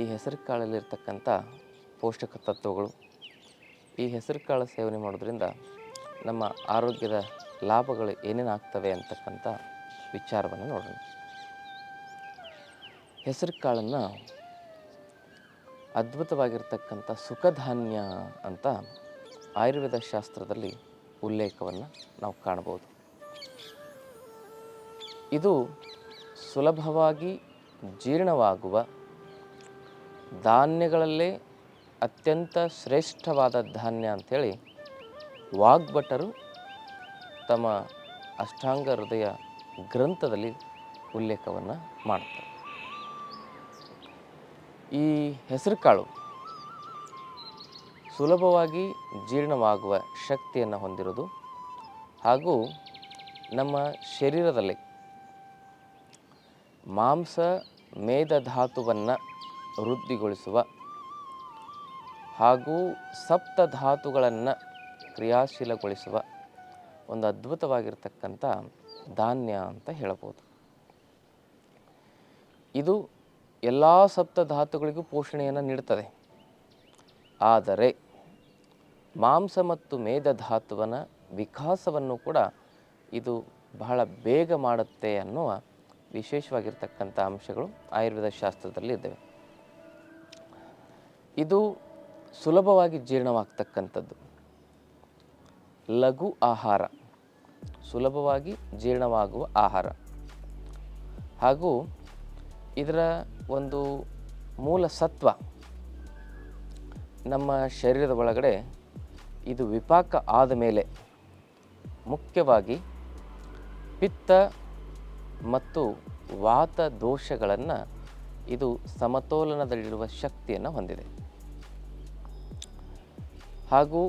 ಈ ಹೆಸರು ಕಾಳಲ್ಲಿರ್ತಕ್ಕಂಥ ಪೌಷ್ಟಿಕ ತತ್ವಗಳು. ಈ ಹೆಸರು ಕಾಳು ಸೇವನೆ ಮಾಡೋದ್ರಿಂದ ನಮ್ಮ ಆರೋಗ್ಯದ ಲಾಭಗಳು ಏನೇನು ಆಗ್ತವೆ ಅಂತಕ್ಕಂಥ ವಿಚಾರವನ್ನು ನೋಡೋಣ. ಹೆಸರು ಕಾಳನ್ನು ಅದ್ಭುತವಾಗಿರ್ತಕ್ಕಂಥ ಸುಖಧಾನ್ಯ ಅಂತ ಆಯುರ್ವೇದ ಶಾಸ್ತ್ರದಲ್ಲಿ ಉಲ್ಲೇಖವನ್ನು ನಾವು ಕಾಣ್ಬೋದು ಇದು ಸುಲಭವಾಗಿ ಜೀರ್ಣವಾಗುವ ಧಾನ್ಯಗಳಲ್ಲೇ ಅತ್ಯಂತ ಶ್ರೇಷ್ಠವಾದ ಧಾನ್ಯ ಅಂಥೇಳಿ ವಾಗ್ಭಟರು ತಮ್ಮ ಅಷ್ಟಾಂಗ ಹೃದಯ ಗ್ರಂಥದಲ್ಲಿ ಉಲ್ಲೇಖವನ್ನು ಮಾಡ್ತಾರೆ. ಈ ಹೆಸರುಕಾಳು ಸುಲಭವಾಗಿ ಜೀರ್ಣವಾಗುವ ಶಕ್ತಿಯನ್ನು ಹೊಂದಿರೋದು ಹಾಗೂ ನಮ್ಮ ಶರೀರದಲ್ಲಿ ಮಾಂಸ ಮೇಧಧಾತುವನ್ನು ವೃದ್ಧಿಗೊಳಿಸುವ ಹಾಗೂ ಸಪ್ತ ಧಾತುಗಳನ್ನು ಕ್ರಿಯಾಶೀಲಗೊಳಿಸುವ ಒಂದು ಅದ್ಭುತವಾಗಿರ್ತಕ್ಕಂಥ ಧಾನ್ಯ ಅಂತ ಹೇಳಬಹುದು. ಇದು ಎಲ್ಲ ಸಪ್ತ ಧಾತುಗಳಿಗೂ ಪೋಷಣೆಯನ್ನು ನೀಡುತ್ತದೆ ಆದರೆ ಮಾಂಸ ಮತ್ತು ಮೇಧಧಾತುವಿನ ವಿಕಾಸವನ್ನು ಕೂಡ ಇದು ಬಹಳ ಬೇಗ ಮಾಡುತ್ತೆ ಅನ್ನುವ ವಿಶೇಷವಾಗಿರ್ತಕ್ಕಂಥ ಅಂಶಗಳು ಆಯುರ್ವೇದ ಶಾಸ್ತ್ರದಲ್ಲಿ ಇದ್ದಾವೆ. ಇದು ಸುಲಭವಾಗಿ ಜೀರ್ಣವಾಗ್ತಕ್ಕಂಥದ್ದು. ಲಘು ಆಹಾರ, ಸುಲಭವಾಗಿ ಜೀರ್ಣವಾಗುವ ಆಹಾರ. ಹಾಗೂ ಇದರ ಒಂದು ಮೂಲ ಸತ್ವ ನಮ್ಮ ಶರೀರದ ಒಳಗಡೆ ಇದು ವಿಪಾಕ ಆದ ಮೇಲೆ ಮುಖ್ಯವಾಗಿ ಪಿತ್ತ ಮತ್ತು ವಾತ ದೋಷಗಳನ್ನು ಇದು ಸಮತೋಲನದಲ್ಲಿರುವ ಶಕ್ತಿಯನ್ನು ಹೊಂದಿದೆ. ಹಾಗೂ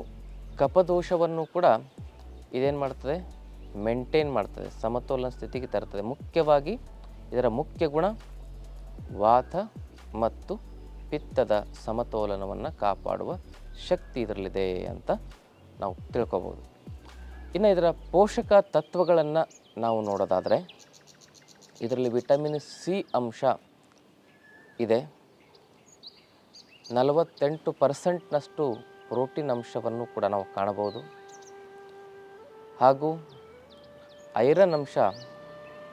ಕಪದೋಷವನ್ನು ಕೂಡ ಇದೇನು ಮಾಡ್ತದೆ? ಮೇಂಟೈನ್ ಮಾಡ್ತದೆ. ಸಮತೋಲನ ಸ್ಥಿತಿಗೆ ತರ್ತದೆ. ಮುಖ್ಯವಾಗಿ ಇದರ ಮುಖ್ಯ ಗುಣ ವಾತ ಮತ್ತು ಪಿತ್ತದ ಸಮತೋಲನವನ್ನು ಕಾಪಾಡುವ ಶಕ್ತಿ ಇದರಲ್ಲಿದೆ ಅಂತ ನಾವು ತಿಳ್ಕೊಬೋದು. ಇನ್ನು ಇದರ ಪೋಷಕ ತತ್ವಗಳನ್ನು ನಾವು ನೋಡೋದಾದರೆ ಇದರಲ್ಲಿ ವಿಟಮಿನ್ ಸಿ ಅಂಶ ಇದೆ. ನಲವತ್ತೆಂಟು ಪರ್ಸೆಂಟ್ನಷ್ಟು ಪ್ರೋಟೀನ್ ಅಂಶವನ್ನು ಕೂಡ ನಾವು ಕಾಣಬಹುದು. ಹಾಗೂ ಐರನ್ ಅಂಶ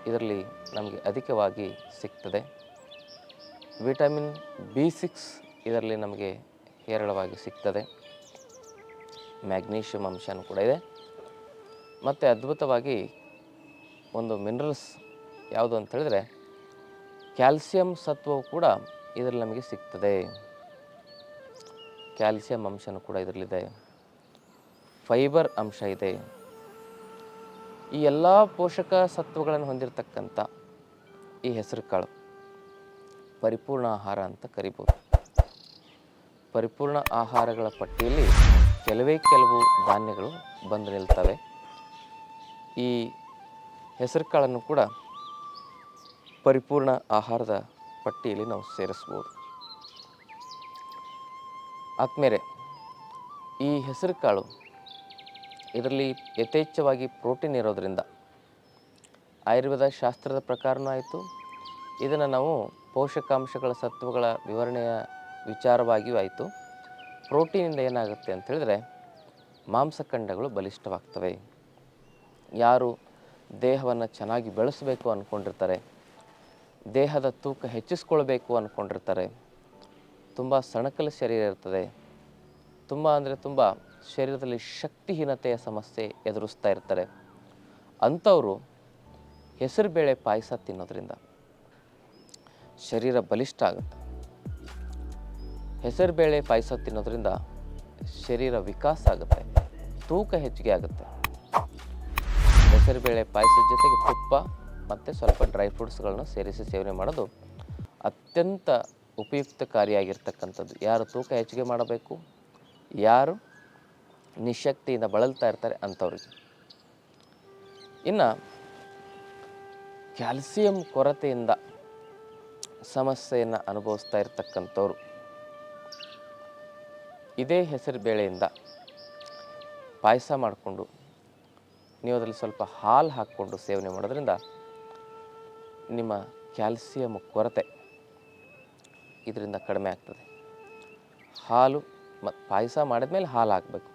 ಇದರಲ್ಲಿ ನಮಗೆ ಅಧಿಕವಾಗಿ ಸಿಗ್ತದೆ. ವಿಟಮಿನ್ ಬಿ ಸಿಕ್ಸ್ ಇದರಲ್ಲಿ ನಮಗೆ ಹೇರಳವಾಗಿ ಸಿಗ್ತದೆ. ಮ್ಯಾಗ್ನೀಷಿಯಂ ಅಂಶನೂ ಕೂಡ ಇದೆ. ಮತ್ತು ಅದ್ಭುತವಾಗಿ ಒಂದು ಮಿನರಲ್ಸ್ ಯಾವುದು ಅಂತ ಹೇಳಿದ್ರೆ ಕ್ಯಾಲ್ಸಿಯಂ ಸತ್ವವು ಕೂಡ ಇದರಲ್ಲಿ ನಮಗೆ ಸಿಗ್ತದೆ. ಕ್ಯಾಲ್ಸಿಯಂ ಅಂಶನೂ ಕೂಡ ಇದರಲ್ಲಿದೆ. ಫೈಬರ್ ಅಂಶ ಇದೆ. ಈ ಎಲ್ಲ ಪೋಷಕ ಸತ್ವಗಳನ್ನು ಹೊಂದಿರತಕ್ಕಂಥ ಈ ಹೆಸರು ಕಾಳು ಪರಿಪೂರ್ಣ ಆಹಾರ ಅಂತ ಕರಿಬೋದು. ಪರಿಪೂರ್ಣ ಆಹಾರಗಳ ಪಟ್ಟಿಯಲ್ಲಿ ಕೆಲವೇ ಕೆಲವು ಧಾನ್ಯಗಳು ಬಂದು ನಿಲ್ತವೆ. ಈ ಹೆಸರು ಕಾಳನ್ನು ಕೂಡ ಪರಿಪೂರ್ಣ ಆಹಾರದ ಪಟ್ಟಿಯಲ್ಲಿ ನಾವು ಸೇರಿಸ್ಬೋದು. ಆದ್ಮೇಲೆ ಈ ಹೆಸರು ಕಾಳು ಇದರಲ್ಲಿ ಯಥೇಚ್ಛವಾಗಿ ಪ್ರೋಟೀನ್ ಇರೋದರಿಂದ ಆಯುರ್ವೇದ ಶಾಸ್ತ್ರದ ಪ್ರಕಾರನೂ ಆಯಿತು. ಇದನ್ನು ನಾವು ಪೋಷಕಾಂಶಗಳ ಸತ್ವಗಳ ವಿವರಣೆಯ ವಿಚಾರವಾಗಿಯೂ ಆಯಿತು. ಪ್ರೋಟೀನಿಂದ ಏನಾಗುತ್ತೆ ಅಂತ ಹೇಳಿದ್ರೆ ಮಾಂಸಖಂಡಗಳು ಬಲಿಷ್ಠವಾಗ್ತವೆ. ಯಾರು ದೇಹವನ್ನು ಚೆನ್ನಾಗಿ ಬೆಳೆಸಬೇಕು ಅಂದ್ಕೊಂಡಿರ್ತಾರೆ ದೇಹದ ತೂಕ ಹೆಚ್ಚಿಸ್ಕೊಳ್ಬೇಕು ಅಂದ್ಕೊಂಡಿರ್ತಾರೆ ತುಂಬ ಸಣಕಲ ಶರೀರ ಇರ್ತದೆ. ತುಂಬ ಅಂದರೆ ತುಂಬ ಶರೀರದಲ್ಲಿ ಶಕ್ತಿಹೀನತೆಯ ಸಮಸ್ಯೆ ಎದುರಿಸ್ತಾ ಇರ್ತಾರೆ ಅಂಥವರು ಹೆಸರುಬೇಳೆ ಪಾಯಸ ತಿನ್ನೋದ್ರಿಂದ ಶರೀರ ಬಲಿಷ್ಠ ಆಗುತ್ತೆ. ಹೆಸರುಬೇಳೆ ಪಾಯಸ ತಿನ್ನೋದ್ರಿಂದ ಶರೀರ ವಿಕಾಸ ಆಗುತ್ತೆ. ತೂಕ ಹೆಚ್ಚಿಗೆ ಆಗುತ್ತೆ. ಹೆಸರುಬೇಳೆ ಪಾಯಸದ ಜೊತೆಗೆ ತುಪ್ಪ ಮತ್ತು ಸ್ವಲ್ಪ ಡ್ರೈ ಫ್ರೂಟ್ಸ್ಗಳನ್ನ ಸೇರಿಸಿ ಸೇವನೆ ಮಾಡೋದು ಅತ್ಯಂತ ಉಪಯುಕ್ತಕಾರಿಯಾಗಿರ್ತಕ್ಕಂಥದ್ದು. ಯಾರು ತೂಕ ಹೆಚ್ಚಿಗೆ ಮಾಡಬೇಕು, ಯಾರು ನಿಶಕ್ತಿಯಿಂದ ಬಳಲ್ತಾ ಇರ್ತಾರೆ ಅಂಥವ್ರಿಗೆ. ಇನ್ನು ಕ್ಯಾಲ್ಸಿಯಂ ಕೊರತೆಯಿಂದ ಸಮಸ್ಯೆಯನ್ನು ಅನುಭವಿಸ್ತಾ ಇರ್ತಕ್ಕಂಥವ್ರು. ಇದೇ ಹೆಸರು ಬೇಳೆಯಿಂದ ಪಾಯಸ ಮಾಡಿಕೊಂಡು, ನೀವು ಅದರಲ್ಲಿ ಸ್ವಲ್ಪ ಹಾಲು ಹಾಕ್ಕೊಂಡು ಸೇವನೆ ಮಾಡೋದ್ರಿಂದ ನಿಮ್ಮ ಕ್ಯಾಲ್ಸಿಯಂ ಕೊರತೆ ಇದರಿಂದ ಕಡಿಮೆ ಆಗ್ತದೆ. ಹಾಲು ಮತ್ತು ಪಾಯಸ ಮಾಡಿದ್ಮೇಲೆ ಹಾಲು ಹಾಕಬೇಕು.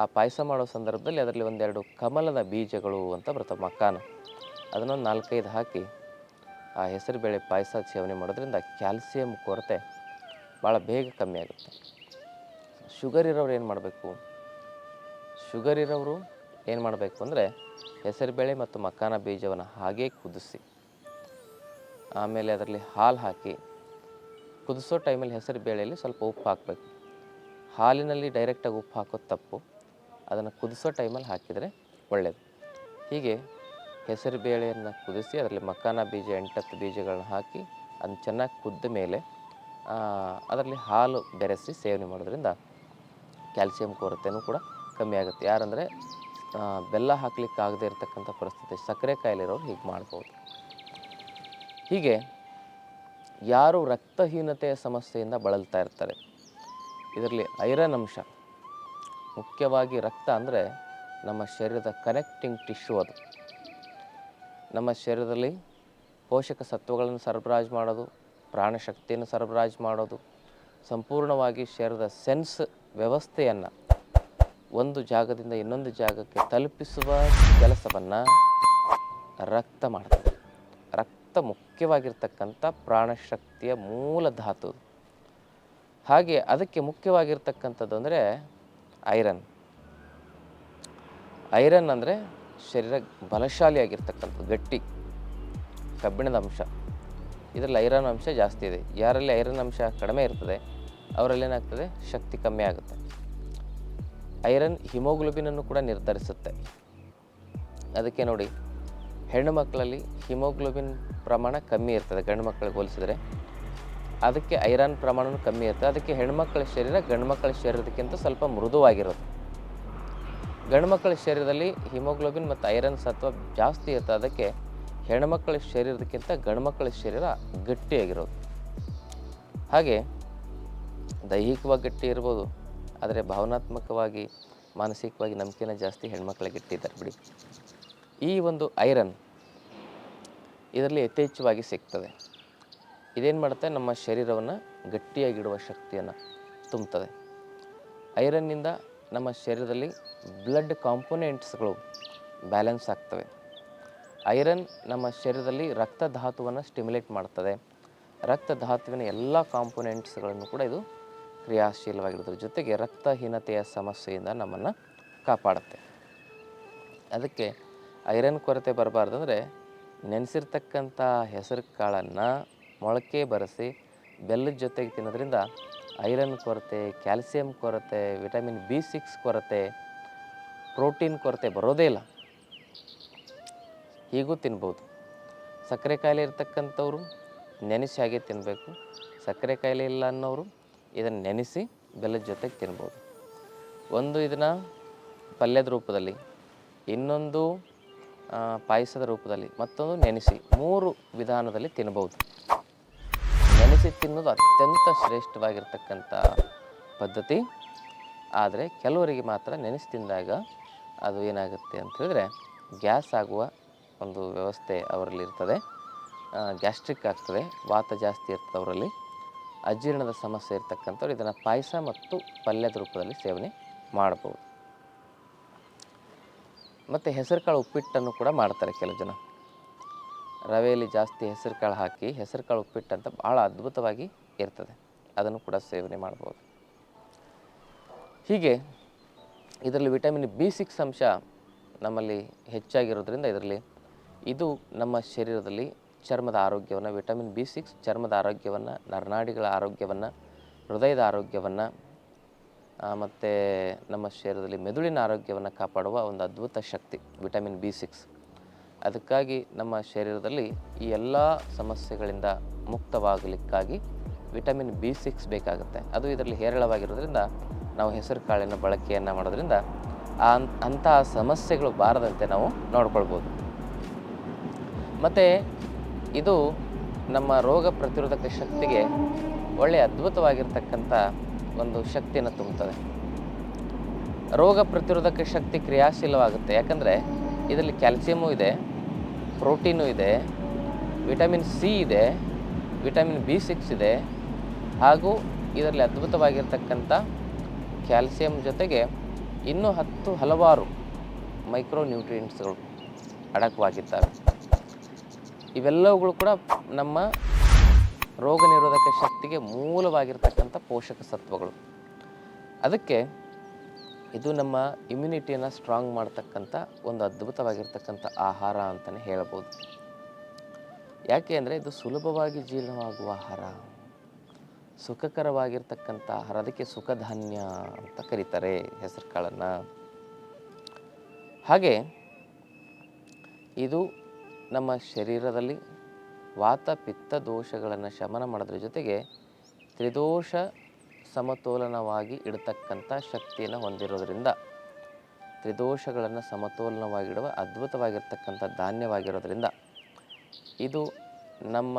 ಆ ಪಾಯಸ ಮಾಡೋ ಸಂದರ್ಭದಲ್ಲಿ ಅದರಲ್ಲಿ ಒಂದೆರಡು ಕಮಲದ ಬೀಜಗಳು ಅಂತ ಬರ್ತವೆ ಮಕ್ಕಾನ ಅದನ್ನೊಂದು ನಾಲ್ಕೈದು ಹಾಕಿ ಆ ಹೆಸರುಬೇಳೆ ಪಾಯಸ ಸೇವನೆ ಮಾಡೋದ್ರಿಂದ ಕ್ಯಾಲ್ಸಿಯಂ ಕೊರತೆ ಭಾಳ ಬೇಗ ಕಮ್ಮಿ ಆಗುತ್ತೆ. ಶುಗರ್ ಇರೋರು ಏನು ಮಾಡಬೇಕು? ಶುಗರ್ ಇರೋರು ಏನು ಮಾಡಬೇಕು ಅಂದರೆ ಹೆಸರುಬೇಳೆ ಮತ್ತು ಮಕ್ಕಾನ ಬೀಜವನ್ನು ಹಾಗೇ ಕುದಿಸಿ, ಆಮೇಲೆ ಅದರಲ್ಲಿ ಹಾಲು ಹಾಕಿ ಕುದಿಸೋ ಟೈಮಲ್ಲಿ ಹೆಸರು ಬೇಳೆಯಲ್ಲಿ ಸ್ವಲ್ಪ ಉಪ್ಪು ಹಾಕಬೇಕು. ಹಾಲಿನಲ್ಲಿ ಡೈರೆಕ್ಟಾಗಿ ಉಪ್ಪು ಹಾಕೋದು ತಪ್ಪು. ಅದನ್ನು ಕುದಿಸೋ ಟೈಮಲ್ಲಿ ಹಾಕಿದರೆ ಒಳ್ಳೆಯದು ಹೀಗೆ ಹೆಸರು ಬೇಳೆಯನ್ನು ಕುದಿಸಿ ಅದರಲ್ಲಿ ಮಕ್ಕಾನ ಬೀಜ, ಎಂಟತ್ತು ಬೀಜಗಳನ್ನ ಹಾಕಿ ಅದನ್ನು ಚೆನ್ನಾಗಿ ಕುದ್ದ ಮೇಲೆ ಅದರಲ್ಲಿ ಹಾಲು ಬೆರೆಸಿ ಸೇವನೆ ಮಾಡೋದ್ರಿಂದ ಕ್ಯಾಲ್ಸಿಯಂ, ಕೊರತೆನೂ ಕೂಡ ಕಮ್ಮಿ ಆಗುತ್ತೆ. ಯಾರಂದರೆ ಬೆಲ್ಲ ಹಾಕ್ಲಿಕ್ಕೆ ಆಗದೇ ಇರತಕ್ಕಂಥ ಪರಿಸ್ಥಿತಿ ಸಕ್ಕರೆ ಕಾಯಿಲೆ ಇರೋರು ಹೀಗೆ ಮಾಡ್ಬೋದು. ಹೀಗೆ ಯಾರು ರಕ್ತಹೀನತೆಯ ಸಮಸ್ಯೆಯಿಂದ ಬಳಲ್ತಾ ಇರ್ತಾರೆ? ಇದರಲ್ಲಿ ಐರನ್ ಅಂಶ. ಮುಖ್ಯವಾಗಿ ರಕ್ತ ಅಂದರೆ ನಮ್ಮ ಶರೀರದ ಕನೆಕ್ಟಿಂಗ್ ಟಿಶ್ಯೂ ಅದು. ನಮ್ಮ ಶರೀರದಲ್ಲಿ ಪೋಷಕ ಸತ್ವಗಳನ್ನು ಸರಬರಾಜು ಮಾಡೋದು, ಪ್ರಾಣಶಕ್ತಿಯನ್ನು ಸರಬರಾಜು ಮಾಡೋದು, ಸಂಪೂರ್ಣವಾಗಿ ಶರೀರದ ಸೆನ್ಸ್ ವ್ಯವಸ್ಥೆಯನ್ನು ಒಂದು ಜಾಗದಿಂದ ಇನ್ನೊಂದು ಜಾಗಕ್ಕೆ ತಲುಪಿಸುವ ಕೆಲಸವನ್ನು ರಕ್ತ ಮಾಡ್ತದೆ. ರಕ್ತ ಮುಖ್ಯವಾಗಿರ್ತಕ್ಕಂಥ ಪ್ರಾಣಶಕ್ತಿಯ ಮೂಲ ಧಾತು. ಹಾಗೆ ಅದಕ್ಕೆ ಮುಖ್ಯವಾಗಿರ್ತಕ್ಕಂಥದ್ದು ಅಂದರೆ ಐರನ್. ಐರನ್ ಅಂದರೆ ಶರೀರ ಬಲಶಾಲಿಯಾಗಿರ್ತಕ್ಕಂಥದ್ದು ಗಟ್ಟಿ, ಕಬ್ಬಿಣದ ಅಂಶ. ಇದರಲ್ಲಿ ಐರನ್ ಅಂಶ ಜಾಸ್ತಿ ಇದೆ. ಯಾರಲ್ಲಿ ಐರನ್ ಅಂಶ ಕಡಿಮೆ ಇರ್ತದೆ, ಅವರಲ್ಲಿ ಏನಾಗ್ತದೆ? ಶಕ್ತಿ ಕಮ್ಮಿ ಆಗುತ್ತೆ. ಐರನ್ ಹಿಮೋಗ್ಲೋಬಿನನ್ನು ಕೂಡ ನಿರ್ಧರಿಸುತ್ತೆ. ಅದಕ್ಕೆ ನೋಡಿ ಹೆಣ್ಣು ಮಕ್ಕಳಲ್ಲಿ ಹಿಮೋಗ್ಲೋಬಿನ್ ಪ್ರಮಾಣ ಕಮ್ಮಿ ಇರ್ತದೆ, ಗಂಡು ಮಕ್ಕಳಿಗೆ ಹೋಲಿಸಿದ್ರೆ. ಅದಕ್ಕೆ ಐರನ್ ಪ್ರಮಾಣವೂ ಕಮ್ಮಿ ಇರ್ತದೆ. ಅದಕ್ಕೆ ಹೆಣ್ಮಕ್ಳ ಶರೀರ ಗಂಡು ಮಕ್ಕಳ ಶರೀರದಕ್ಕಿಂತ ಸ್ವಲ್ಪ ಮೃದುವಾಗಿರೋದು ಗಂಡು ಮಕ್ಕಳ ಶರೀರದಲ್ಲಿ ಹಿಮೋಗ್ಲೋಬಿನ್ ಮತ್ತು ಐರನ್ ಸತ್ವ ಜಾಸ್ತಿ ಇರ್ತದೆ. ಅದಕ್ಕೆ ಹೆಣ್ಮಕ್ಕಳ ಶರೀರದಕ್ಕಿಂತ ಗಂಡು ಮಕ್ಕಳ ಶರೀರ ಗಟ್ಟಿಯಾಗಿರೋದು. ಹಾಗೆ ದೈಹಿಕವಾಗಿ ಗಟ್ಟಿ ಇರ್ಬೋದು, ಆದರೆ ಭಾವನಾತ್ಮಕವಾಗಿ, ಮಾನಸಿಕವಾಗಿ ನಂಬಿಕೆನ ಜಾಸ್ತಿ ಹೆಣ್ಮಕ್ಳಿಗೆ ಗಟ್ಟಿದ್ದಾರೆ ಬಿಡಿ. ಈ ಒಂದು ಐರನ್ ಇದರಲ್ಲಿ ಯಥೇಚ್ಛವಾಗಿ ಸಿಗ್ತದೆ. ಇದೇನು ಮಾಡುತ್ತೆ? ನಮ್ಮ ಶರೀರವನ್ನು ಗಟ್ಟಿಯಾಗಿಡುವ ಶಕ್ತಿಯನ್ನು ತುಂಬುತ್ತದೆ. ಐರನ್ನಿಂದ ನಮ್ಮ ಶರೀರದಲ್ಲಿ ಬ್ಲಡ್ ಕಾಂಪೊನೆಂಟ್ಸ್ಗಳು ಬ್ಯಾಲೆನ್ಸ್ ಆಗ್ತವೆ. ಐರನ್ ನಮ್ಮ ಶರೀರದಲ್ಲಿ ರಕ್ತ ಧಾತುವನ್ನು ಸ್ಟಿಮ್ಯುಲೇಟ್ ಮಾಡ್ತದೆ. ರಕ್ತ ಧಾತುವಿನ ಎಲ್ಲ ಕಾಂಪೊನೆಂಟ್ಸ್ಗಳನ್ನು ಕೂಡ ಇದು ಕ್ರಿಯಾಶೀಲವಾಗಿರೋದ್ರ ಜೊತೆಗೆ ರಕ್ತಹೀನತೆಯ ಸಮಸ್ಯೆಯಿಂದ ನಮ್ಮನ್ನು ಕಾಪಾಡುತ್ತೆ. ಅದಕ್ಕೆ ಐರನ್ ಕೊರತೆ ಬರಬಾರ್ದಂದ್ರೆ ನೆನೆಸಿರ್ತಕ್ಕಂಥ ಹೆಸರು ಕಾಳನ್ನು ಮೊಳಕೆ ಬರೆಸಿ ಬೆಲ್ಲದ ಜೊತೆಗೆ ತಿನ್ನೋದ್ರಿಂದ ಐರನ್ ಕೊರತೆ, ಕ್ಯಾಲ್ಸಿಯಂ ಕೊರತೆ, ವಿಟಮಿನ್ ಬಿ ಸಿಕ್ಸ್ ಕೊರತೆ, ಪ್ರೋಟೀನ್ ಕೊರತೆ ಬರೋದೇ ಇಲ್ಲ. ಹೀಗೂ ತಿನ್ಬೋದು. ಸಕ್ಕರೆ ಕಾಯಿಲೆ ಇರ್ತಕ್ಕಂಥವ್ರು ನೆನೆಸಿ ಹಾಗೆ ತಿನ್ನಬೇಕು ಸಕ್ಕರೆ ಕಾಯಿಲೆ ಇಲ್ಲ ಅನ್ನೋರು ಇದನ್ನು ನೆನೆಸಿ ಬೆಲ್ಲದ ಜೊತೆಗೆ ತಿನ್ಬೋದು. ಒಂದು ಇದನ್ನು ಪಲ್ಯದ ರೂಪದಲ್ಲಿ, ಇನ್ನೊಂದು ಪಾಯಸದ ರೂಪದಲ್ಲಿ ಮತ್ತೊಂದು ನೆನೆಸಿ ಮೂರು ವಿಧಾನದಲ್ಲಿ ತಿನ್ನಬಹುದು. ನೆನೆಸಿ ತಿನ್ನೋದು ಅತ್ಯಂತ ಶ್ರೇಷ್ಠವಾಗಿರ್ತಕ್ಕಂಥ ಪದ್ಧತಿ. ಆದರೆ ಕೆಲವರಿಗೆ ಮಾತ್ರ ನೆನೆಸಿ ತಿಂದಾಗ ಅದು ಏನಾಗುತ್ತೆ ಅಂತ ಹೇಳಿದ್ರೆ ಗ್ಯಾಸ್ ಆಗುವ ಒಂದು ವ್ಯವಸ್ಥೆ ಅವರಲ್ಲಿ ಇರ್ತದೆ. ಗ್ಯಾಸ್ಟ್ರಿಕ್ ಆಗ್ತದೆ, ವಾತ ಜಾಸ್ತಿ ಇರ್ತದೆ ಅವರಲ್ಲಿ. ಅಜೀರ್ಣದ ಸಮಸ್ಯೆ ಇರ್ತಕ್ಕಂಥವ್ರು ಇದನ್ನು ಪಾಯಸ ಮತ್ತು ಪಲ್ಯದ ರೂಪದಲ್ಲಿ ಸೇವನೆ ಮಾಡ್ಬೋದು ಮತ್ತು ಹೆಸರುಕಾಳು ಉಪ್ಪಿಟ್ಟನ್ನು ಕೂಡ ಮಾಡ್ತಾರೆ ಕೆಲವು ಜನ. ರವೆಯಲ್ಲಿ ಜಾಸ್ತಿ ಹೆಸರುಕಾಳು ಹಾಕಿ ಹೆಸರುಕಾಳು ಉಪ್ಪಿಟ್ಟು ಅಂತ ಭಾಳ ಅದ್ಭುತವಾಗಿ ಇರ್ತದೆ. ಅದನ್ನು ಕೂಡ ಸೇವನೆ ಮಾಡ್ಬೋದು. ಹೀಗೆ ಇದರಲ್ಲಿ ವಿಟಮಿನ್ ಬಿ ಸಿಕ್ಸ್ ಅಂಶ ನಮ್ಮಲ್ಲಿ ಹೆಚ್ಚಾಗಿರೋದ್ರಿಂದ ಇದರಲ್ಲಿ ಇದು ನಮ್ಮ ಶರೀರದಲ್ಲಿ ಚರ್ಮದ ಆರೋಗ್ಯವನ್ನು, ವಿಟಮಿನ್ ಬಿ ಸಿಕ್ಸ್ ಚರ್ಮದ ಆರೋಗ್ಯವನ್ನು, ನರನಾಡಿಗಳ ಆರೋಗ್ಯವನ್ನು, ಹೃದಯದ ಆರೋಗ್ಯವನ್ನು ಮತ್ತು ನಮ್ಮ ಶರೀರದಲ್ಲಿ ಮೆದುಳಿನ ಆರೋಗ್ಯವನ್ನು ಕಾಪಾಡುವ ಒಂದು ಅದ್ಭುತ ಶಕ್ತಿ, ವಿಟಮಿನ್ ಬಿ ಸಿಕ್ಸ್. ಅದಕ್ಕಾಗಿ ನಮ್ಮ ಶರೀರದಲ್ಲಿ ಈ ಎಲ್ಲ ಸಮಸ್ಯೆಗಳಿಂದ ಮುಕ್ತವಾಗಲಿಕ್ಕಾಗಿ ವಿಟಮಿನ್ ಬಿ ಸಿಕ್ಸ್ ಬೇಕಾಗುತ್ತೆ. ಅದು ಇದರಲ್ಲಿ ಹೇರಳವಾಗಿರೋದ್ರಿಂದ ನಾವು ಹೆಸರು ಕಾಳಿನ ಬಳಕೆಯನ್ನು ಮಾಡೋದ್ರಿಂದ ಅಂತಹ ಸಮಸ್ಯೆಗಳು ಬಾರದಂತೆ ನಾವು ನೋಡ್ಕೊಳ್ಬೋದು. ಮತ್ತು ಇದು ನಮ್ಮ ರೋಗ ಪ್ರತಿರೋಧಕ ಶಕ್ತಿಗೆ ಒಳ್ಳೆಯ ಅದ್ಭುತವಾಗಿರ್ತಕ್ಕಂಥ ಒಂದು ಶಕ್ತಿಯನ್ನು ತುಂಬುತ್ತದೆ. ರೋಗ ಪ್ರತಿರೋಧಕ ಶಕ್ತಿ ಕ್ರಿಯಾಶೀಲವಾಗುತ್ತೆ. ಯಾಕಂದರೆ ಇದರಲ್ಲಿ ಕ್ಯಾಲ್ಸಿಯಮು ಇದೆ, ಪ್ರೋಟೀನು ಇದೆ, ವಿಟಮಿನ್ ಸಿ ಇದೆ, ವಿಟಮಿನ್ ಬಿ ಸಿಕ್ಸ್ ಇದೆ. ಹಾಗೂ ಇದರಲ್ಲಿ ಅದ್ಭುತವಾಗಿರ್ತಕ್ಕಂಥ ಕ್ಯಾಲ್ಸಿಯಂ ಜೊತೆಗೆ ಇನ್ನೂ ಹತ್ತು ಹಲವಾರು ಮೈಕ್ರೋ ನ್ಯೂಟ್ರಿಯೆಂಟ್ಸ್ಗಳು ಅಡಕವಾಗಿದ್ದಾವೆ. ಇವೆಲ್ಲವುಗಳು ಕೂಡ ನಮ್ಮ ರೋಗ ನಿರೋಧಕ ಶಕ್ತಿಗೆ ಮೂಲವಾಗಿರ್ತಕ್ಕಂಥ ಪೋಷಕ ಸತ್ವಗಳು. ಅದಕ್ಕೆ ಇದು ನಮ್ಮ ಇಮ್ಯುನಿಟಿಯನ್ನು ಸ್ಟ್ರಾಂಗ್ ಮಾಡ್ತಕ್ಕಂಥ ಒಂದು ಅದ್ಭುತವಾಗಿರ್ತಕ್ಕಂಥ ಆಹಾರ ಅಂತಲೇ ಹೇಳ್ಬೋದು. ಯಾಕೆ ಅಂದರೆ ಇದು ಸುಲಭವಾಗಿ ಜೀರ್ಣವಾಗುವ ಆಹಾರ. ಸುಖಕರವಾಗಿರ್ತಕ್ಕಂಥ ಆಹಾರ. ಅದಕ್ಕೆ ಸುಖಧಾನ್ಯ ಅಂತ ಕರೀತಾರೆ ಹೆಸರು ಕಾಳನ್ನು ಹಾಗೆ ಇದು ನಮ್ಮ ಶರೀರದಲ್ಲಿ ವಾತ ಪಿತ್ತ ದೋಷಗಳನ್ನು ಶಮನ ಮಾಡೋದ್ರ ಜೊತೆಗೆ ತ್ರಿದೋಷ ಸಮತೋಲನವಾಗಿ ಇಡತಕ್ಕಂಥ ಶಕ್ತಿಯನ್ನು ಹೊಂದಿರೋದ್ರಿಂದ ತ್ರಿದೋಷಗಳನ್ನು ಸಮತೋಲನವಾಗಿಡುವ ಅದ್ಭುತವಾಗಿರ್ತಕ್ಕಂಥ ಧಾನ್ಯವಾಗಿರೋದ್ರಿಂದ ಇದು ನಮ್ಮ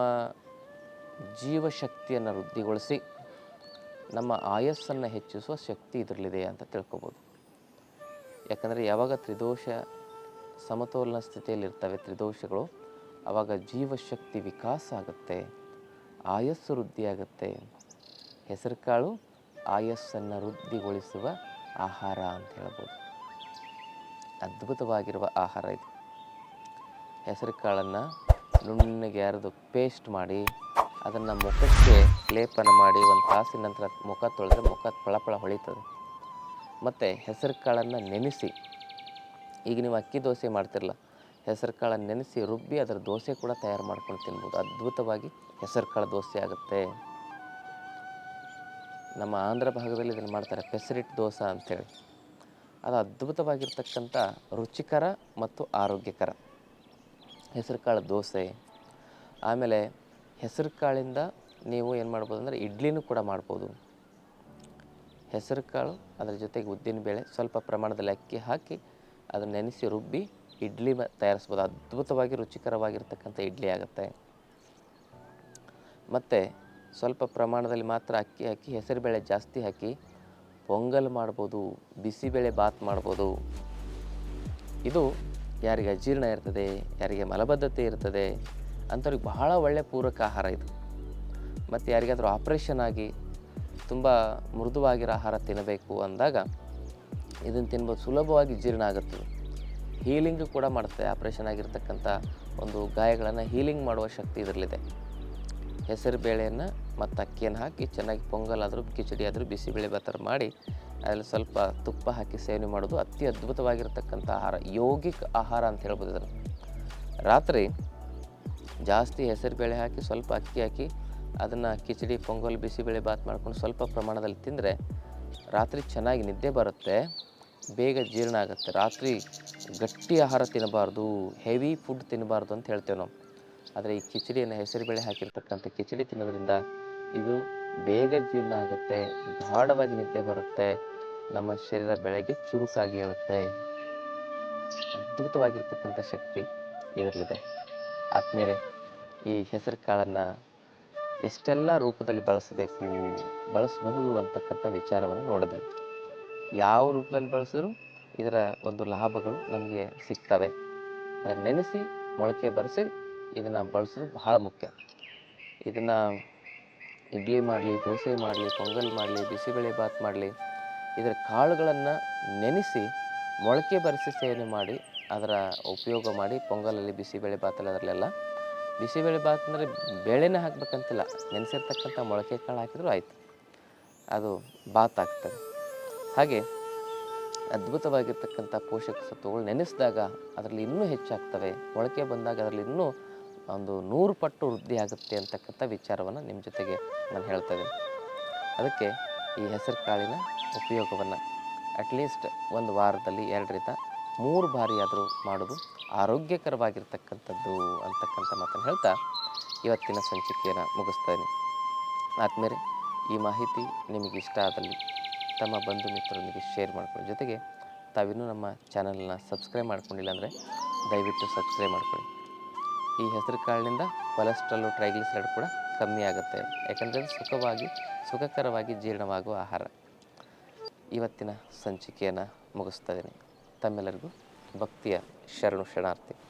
ಜೀವಶಕ್ತಿಯನ್ನು ವೃದ್ಧಿಗೊಳಿಸಿ ನಮ್ಮ ಆಯಸ್ಸನ್ನು ಹೆಚ್ಚಿಸುವ ಶಕ್ತಿ ಇದರಲ್ಲಿದೆ ಅಂತ ತಿಳ್ಕೊಬೋದು. ಯಾಕಂದರೆ ಯಾವಾಗ ತ್ರಿದೋಷ ಸಮತೋಲನ ಸ್ಥಿತಿಯಲ್ಲಿರ್ತವೆ ತ್ರಿದೋಷಗಳು ಆವಾಗ ಜೀವಶಕ್ತಿ ವಿಕಾಸ ಆಗುತ್ತೆ, ಆಯಸ್ಸು ವೃದ್ಧಿಯಾಗುತ್ತೆ. ಹೆಸರುಕಾಳು ಆಯಸ್ಸನ್ನು ವೃದ್ಧಿಗೊಳಿಸುವ ಆಹಾರ ಅಂತ ಹೇಳ್ಬೋದು. ಅದ್ಭುತವಾಗಿರುವ ಆಹಾರ ಇದು. ಹೆಸರುಕಾಳನ್ನು ನುಣ್ಣಗೆ ಅರೆದು ಪೇಸ್ಟ್ ಮಾಡಿ, ಅದನ್ನು ಮುಖಕ್ಕೆ ಲೇಪನ ಮಾಡಿ, ಒಂದು ತಾಸಿನ ನಂತರ ಮುಖ ತೊಳೆದ್ರೆ ಮುಖ ಪಳಪಳ ಹೊಳಿತದೆ. ಮತ್ತು ಹೆಸರು ಕಾಳನ್ನು ನೆನೆಸಿ, ಈಗ ನೀವು ಅಕ್ಕಿ ದೋಸೆ ಮಾಡ್ತಿರಲ್ಲ ಹೆಸರು ಕಾಳನ್ನು ನೆನೆಸಿ ರುಬ್ಬಿ ಅದರ ದೋಸೆ ಕೂಡ ತಯಾರು ಮಾಡ್ಕೊಂಡು ತಿನ್ಬೋದು. ಅದ್ಭುತವಾಗಿ ಹೆಸರು ಕಾಳು ದೋಸೆ ಆಗುತ್ತೆ. ನಮ್ಮ ಆಂಧ್ರ ಭಾಗದಲ್ಲಿ ಇದನ್ನು ಮಾಡ್ತಾರೆ ಪೆಸರಿಟ್ ದೋಸೆ ಅಂಥೇಳಿ ಅದು ಅದ್ಭುತವಾಗಿರ್ತಕ್ಕಂಥ ರುಚಿಕರ ಮತ್ತು ಆರೋಗ್ಯಕರ ಹೆಸರು ಕಾಳು ದೋಸೆ. ಆಮೇಲೆ ಹೆಸರು ಕಾಳಿಂದ ನೀವು ಏನು ಮಾಡ್ಬೋದು ಅಂದರೆ ಇಡ್ಲಿನೂ ಕೂಡ ಮಾಡ್ಬೋದು. ಹೆಸರು ಕಾಳು ಅದರ ಜೊತೆಗೆ ಉದ್ದಿನಬೇಳೆ ಸ್ವಲ್ಪ ಪ್ರಮಾಣದಲ್ಲಿ ಅಕ್ಕಿ ಹಾಕಿ ಅದನ್ನು ನೆನೆಸಿ ರುಬ್ಬಿ ಇಡ್ಲಿ ತಯಾರಿಸ್ಬೋದು. ಅದ್ಭುತವಾಗಿ ರುಚಿಕರವಾಗಿರ್ತಕ್ಕಂಥ ಇಡ್ಲಿ ಆಗುತ್ತೆ. ಮತ್ತು ಸ್ವಲ್ಪ ಪ್ರಮಾಣದಲ್ಲಿ ಮಾತ್ರ ಅಕ್ಕಿ ಹಾಕಿ, ಹೆಸರುಬೇಳೆ ಜಾಸ್ತಿ ಹಾಕಿ, ಪೊಂಗಲ್ ಮಾಡ್ಬೋದು, ಬಿಸಿಬೇಳೆ ಬಾತ್ ಮಾಡ್ಬೋದು. ಇದು ಯಾರಿಗೆ ಅಜೀರ್ಣ ಇರ್ತದೆ, ಯಾರಿಗೆ ಮಲಬದ್ಧತೆ ಇರ್ತದೆ ಅಂಥವ್ರಿಗೆ ಬಹಳ ಒಳ್ಳೆಯ ಪೂರಕ ಆಹಾರ ಇದು. ಮತ್ತು ಯಾರಿಗಾದರೂ ಆಪ್ರೇಷನ್ ಆಗಿ ತುಂಬ ಮೃದುವಾಗಿರೋ ಆಹಾರ ತಿನ್ನಬೇಕು ಅಂದಾಗ ಇದನ್ನು ತಿನ್ಬೋದು, ಸುಲಭವಾಗಿ ಜೀರ್ಣ ಆಗುತ್ತೆ ಹೀಲಿಂಗ್ ಕೂಡ ಮಾಡುತ್ತೆ. ಆಪ್ರೇಷನ್ ಆಗಿರ್ತಕ್ಕಂಥ ಒಂದು ಗಾಯಗಳನ್ನು ಹೀಲಿಂಗ್ ಮಾಡುವ ಶಕ್ತಿ ಇದರಲ್ಲಿದೆ. ಹೆಸರು ಬೇಳೆಯನ್ನು ಮತ್ತು ಅಕ್ಕಿಯನ್ನು ಹಾಕಿ ಚೆನ್ನಾಗಿ ಪೊಂಗಲ್ ಆದರೂ ಕಿಚಡಿ ಆದರೂ ಬಿಸಿಬೇಳೆ ಬಾತರ ಮಾಡಿ ಅದರಲ್ಲಿ ಸ್ವಲ್ಪ ತುಪ್ಪ ಹಾಕಿ ಸೇವನೆ ಮಾಡೋದು ಅತಿ ಅದ್ಭುತವಾಗಿರ್ತಕ್ಕಂಥ ಆಹಾರ. ಯೋಗಿಕ್ ಆಹಾರ ಅಂತ ಹೇಳ್ಬೋದು ಇದನ್ನು. ರಾತ್ರಿ ಜಾಸ್ತಿ ಹೆಸರು ಬೇಳೆ ಹಾಕಿ ಸ್ವಲ್ಪ ಅಕ್ಕಿ ಹಾಕಿ ಅದನ್ನು ಕಿಚಡಿ ಪೊಂಗಲ್ ಬಿಸಿಬೇಳೆ ಬಾತ್ ಮಾಡ್ಕೊಂಡು ಸ್ವಲ್ಪ ಪ್ರಮಾಣದಲ್ಲಿ ತಿಂದರೆ ರಾತ್ರಿ ಚೆನ್ನಾಗಿ ನಿದ್ದೆ ಬರುತ್ತೆ. ಬೇಗ ಜೀರ್ಣ ಆಗುತ್ತೆ. ರಾತ್ರಿ ಗಟ್ಟಿ ಆಹಾರ ತಿನ್ನಬಾರ್ದು ಹೆವಿ ಫುಡ್ ತಿನ್ನಬಾರ್ದು ಅಂತ ಹೇಳ್ತೇವೆ ನಾವು. ಆದರೆ ಈ ಕಿಚಡಿಯನ್ನು ಹೆಸರುಬೇಳೆ ಹಾಕಿರ್ತಕ್ಕಂಥ ಕಿಚಡಿ ತಿನ್ನೋದ್ರಿಂದ ಇದು ಬೇಗ ಜೀರ್ಣ ಆಗುತ್ತೆ, ಗಾಢವಾಗಿ ನಿದ್ದೆ ಬರುತ್ತೆ, ನಮ್ಮ ಶರೀರ ಬೆಳಗ್ಗೆ ಚುರುಕಾಗಿ ಇರುತ್ತೆ ಅದ್ಭುತವಾಗಿರ್ತಕ್ಕಂಥ ಶಕ್ತಿ ಇದರಲ್ಲಿದೆ. ಆದ್ಮೇಲೆ ಈ ಹೆಸರು ಕಾಳನ್ನು ಎಷ್ಟೆಲ್ಲ ರೂಪದಲ್ಲಿ ಬಳಸಬೇಕು ಬಳಸಬಹುದು ಅಂತಕ್ಕಂಥ ವಿಚಾರವನ್ನು ನೋಡಿದ್ವಿ ಯಾವ ರೂಪದಲ್ಲಿ ಬಳಸಿದ್ರು ಇದರ ಒಂದು ಲಾಭಗಳು ನಮಗೆ ಸಿಗ್ತವೆ. ನೆನೆಸಿ, ಮೊಳಕೆ ಬರೆಸಿ ಇದನ್ನು ಬಳಸೋದು ಬಹಳ ಮುಖ್ಯ. ಇದನ್ನು ಇಡ್ಲಿ ಮಾಡಲಿ, ದೋಸೆ ಮಾಡಲಿ, ಪೊಂಗಲ್ ಮಾಡಲಿ, ಬಿಸಿಬೇಳೆ ಬಾತ್ ಮಾಡಲಿ, ಇದರ ಕಾಳುಗಳನ್ನು ನೆನೆಸಿ ಮೊಳಕೆ ಬರೆಸಿ ಸೇವನೆ ಮಾಡಿ, ಅದರ ಉಪಯೋಗ ಮಾಡಿ ಪೊಂಗಲಲ್ಲಿ, ಬಿಸಿಬೇಳೆ ಬಾತಲ್ಲಿ ಅದರಲ್ಲೆಲ್ಲ. ಬಿಸಿಬೇಳೆ ಬಾತ್ ಅಂದರೆ ಬೇಳೆನೇ ಹಾಕ್ಬೇಕಂತಿಲ್ಲ, ನೆನೆಸಿರ್ತಕ್ಕಂಥ ಮೊಳಕೆ ಕಾಳು ಹಾಕಿದ್ರೂ ಆಯಿತು. ಅದು ಬಾತ್ ಆಗ್ತದೆ. ಹಾಗೆ ಅದ್ಭುತವಾಗಿರ್ತಕ್ಕಂಥ ಪೋಷಕ ಸತ್ವಗಳು ನೆನೆಸಿದಾಗ ಅದರಲ್ಲಿ ಇನ್ನೂ ಹೆಚ್ಚಾಗ್ತವೆ. ಮೊಳಕೆ ಬಂದಾಗ ಅದರಲ್ಲಿ ಇನ್ನೂ ಒಂದು ನೂರು ಪಟ್ಟು ವೃದ್ಧಿ ಆಗುತ್ತೆ ಅಂತಕ್ಕಂಥ ವಿಚಾರವನ್ನು ನಿಮ್ಮ ಜೊತೆಗೆ ನಾನು ಹೇಳ್ತೇನೆ ಅದಕ್ಕೆ ಈ ಹೆಸರು ಕಾಳಿನ ಉಪಯೋಗವನ್ನು ಅಟ್ಲೀಸ್ಟ್ ಒಂದು ವಾರದಲ್ಲಿ, ಎರಡರಿಂದ ಮೂರು ಬಾರಿ ಆದರೂ ಮಾಡೋದು ಆರೋಗ್ಯಕರವಾಗಿರ್ತಕ್ಕಂಥದ್ದು ಅಂತಕ್ಕಂಥ ಮಾತನ್ನು ಹೇಳ್ತಾ ಇವತ್ತಿನ ಸಂಚಿಕೆಯನ್ನು ಮುಗಿಸ್ತೇನೆ ಆದಮೇಲೆ ಈ ಮಾಹಿತಿ ನಿಮಗೆ ಇಷ್ಟ ಆದಲ್ಲಿ ತಮ್ಮ ಬಂಧು ಮಿತ್ರರೊಂದಿಗೆ ಶೇರ್ ಮಾಡ್ಕೊಳ್ಳಿ. ಜೊತೆಗೆ ತಾವಿನ್ನೂ ನಮ್ಮ ಚಾನಲ್ನ ಸಬ್ಸ್ಕ್ರೈಬ್ ಮಾಡ್ಕೊಂಡಿಲ್ಲ ಅಂದರೆ ದಯವಿಟ್ಟು ಸಬ್ಸ್ಕ್ರೈಬ್ ಮಾಡ್ಕೊಳ್ಳಿ. ಈ ಹೆಸರು ಕಾಳಿನಿಂದ ಕೊಲೆಸ್ಟ್ರಾಲು ಟ್ರೈಗ್ಲಿಸರೈಡ್ ಕೂಡ ಕಮ್ಮಿ ಆಗುತ್ತೆ. ಯಾಕಂದರೆ ಸುಖವಾಗಿ, ಸುಖಕರವಾಗಿ ಜೀರ್ಣವಾಗುವ ಆಹಾರ. ಇವತ್ತಿನ ಸಂಚಿಕೆಯನ್ನು ಮುಗಿಸ್ತಾ ಇದ್ದೀನಿ. ತಮ್ಮೆಲ್ಲರಿಗೂ ಭಕ್ತಿಯ ಶರಣು ಶರಣಾರ್ಥಿ.